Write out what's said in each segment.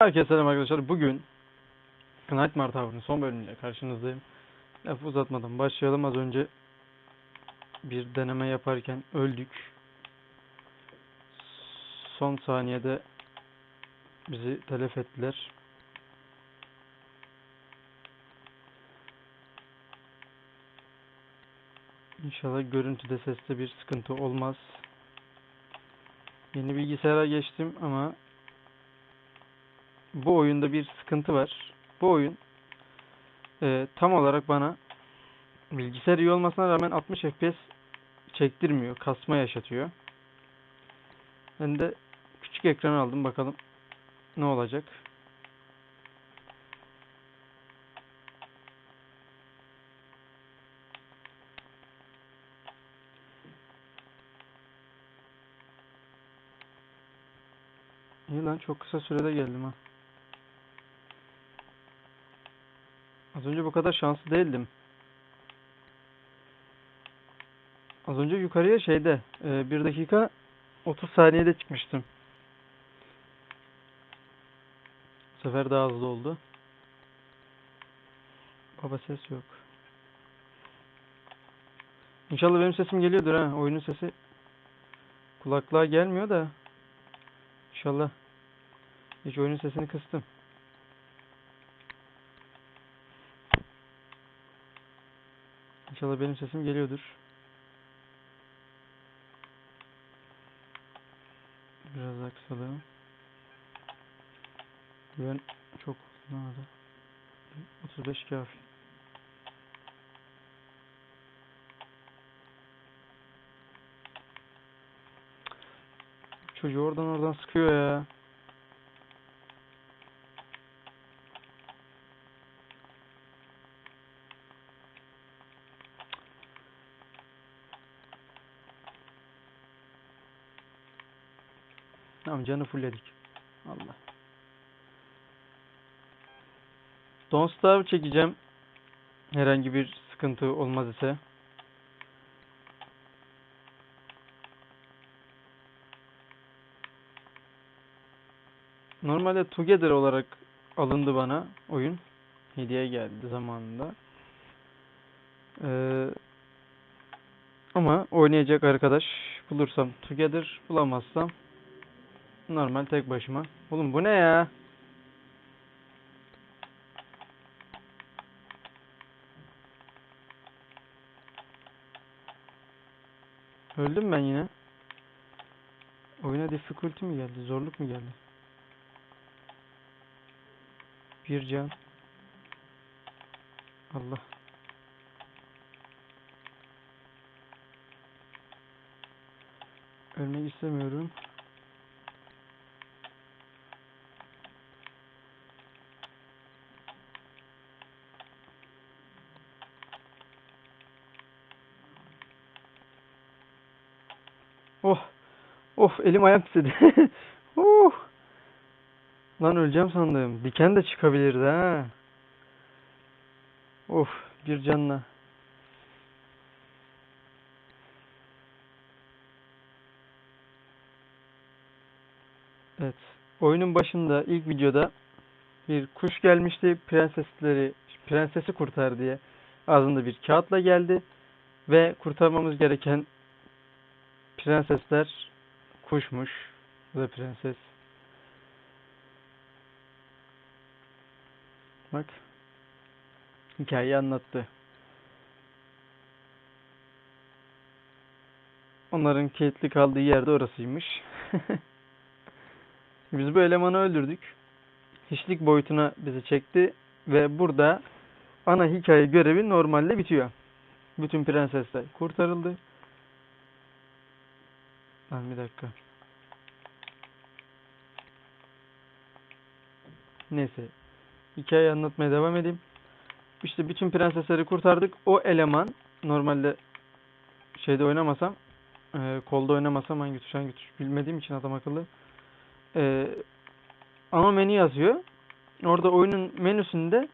Herkese selam arkadaşlar. Bugün Nightmare Tower'ın son bölümüyle karşınızdayım. Lafı uzatmadan başlayalım. Az önce bir deneme yaparken öldük. Son saniyede bizi telef ettiler. İnşallah görüntüde seste bir sıkıntı olmaz. Yeni bilgisayara geçtim ama bu oyunda bir sıkıntı var. Bu oyun e, tam olarak bana bilgisayar iyi olmasına rağmen 60 FPS çektirmiyor. Kasma yaşatıyor. Ben de küçük ekran aldım. Bakalım ne olacak. İyi lan çok kısa sürede geldim ha. Az önce bu kadar şanslı değildim. Az önce yukarıya şeyde 1 dakika 30 saniyede çıkmıştım. Bu sefer daha hızlı oldu. Baba ses yok. İnşallah benim sesim geliyordur ha. Oyunun sesi kulaklığa gelmiyor da. İnşallah. Hiç oyunun sesini kıstım. İnşallah benim sesim geliyordur. Biraz daha kısalım. Ben çok nerede? 35 kafi. Çocuğu oradan oradan sıkıyor ya. Tamam canı fullledik. Allah. Don't Starve çekeceğim. Herhangi bir sıkıntı olmaz ise. Normalde Together olarak alındı bana oyun. Hediye geldi zamanında. Ee, ama oynayacak arkadaş bulursam Together bulamazsam Normal tek başıma. Oğlum bu ne ya? Öldüm ben yine. Oyuna difficulty mi geldi? Zorluk mu geldi? Bir can. Allah. Ölmek istemiyorum. Of elim ayağım titredi. uh. Lan öleceğim sandım. Diken de çıkabilirdi ha. Of bir canla. Evet. Oyunun başında ilk videoda bir kuş gelmişti. Prensesleri prensesi kurtar diye. Ağzında bir kağıtla geldi ve kurtarmamız gereken prensesler kuşmuş ve prenses. Bak. Hikayeyi anlattı. Onların kilitli kaldığı yerde orasıymış. Biz bu elemanı öldürdük. Hiçlik boyutuna bizi çekti ve burada ana hikaye görevi normalde bitiyor. Bütün prensesler kurtarıldı. Lan bir dakika. Neyse. Hikayeyi anlatmaya devam edeyim. İşte bütün prensesleri kurtardık. O eleman normalde şeyde oynamasam e, kolda oynamasam hangi tuş hangi tuş bilmediğim için adam akıllı e, ana menü yazıyor. Orada oyunun menüsünde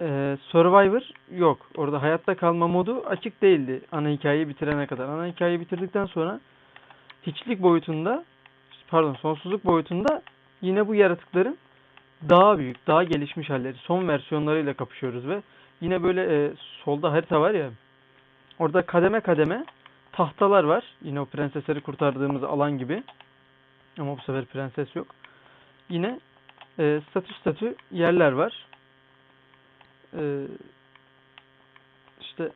e, Survivor yok. Orada hayatta kalma modu açık değildi ana hikayeyi bitirene kadar. Ana hikayeyi bitirdikten sonra hiçlik boyutunda pardon sonsuzluk boyutunda yine bu yaratıkların daha büyük, daha gelişmiş halleri, son versiyonlarıyla kapışıyoruz ve yine böyle e, solda harita var ya, orada kademe kademe tahtalar var. Yine o prensesleri kurtardığımız alan gibi. Ama bu sefer prenses yok. Yine e, statü statü yerler var. E, işte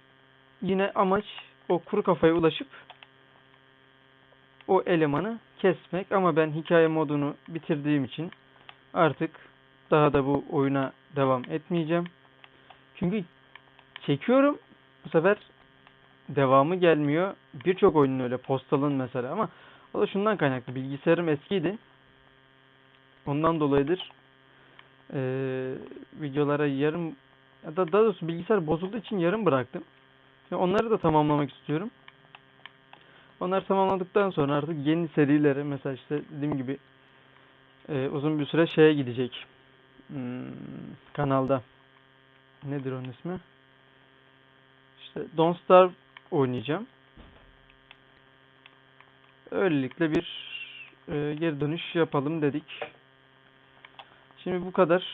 yine amaç o kuru kafaya ulaşıp o elemanı kesmek ama ben hikaye modunu bitirdiğim için artık daha da bu oyuna devam etmeyeceğim. Çünkü çekiyorum bu sefer devamı gelmiyor. Birçok oyunun öyle postalın mesela ama o da şundan kaynaklı. Bilgisayarım eskiydi. Ondan dolayıdır eee, videolara yarım ya da daha doğrusu bilgisayar bozulduğu için yarım bıraktım. Şimdi onları da tamamlamak istiyorum. Onlar tamamladıktan sonra artık yeni serilere mesela işte dediğim gibi eee, uzun bir süre şeye gidecek. Hmm, kanalda. Nedir onun ismi? İşte Don't Starve oynayacağım. Öylelikle bir e, geri dönüş yapalım dedik. Şimdi bu kadar.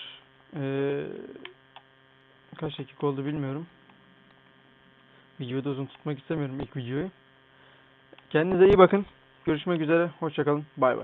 E, kaç dakika oldu bilmiyorum. Videoyu da uzun tutmak istemiyorum ilk videoyu. Kendinize iyi bakın. Görüşmek üzere. Hoşçakalın. Bay bay.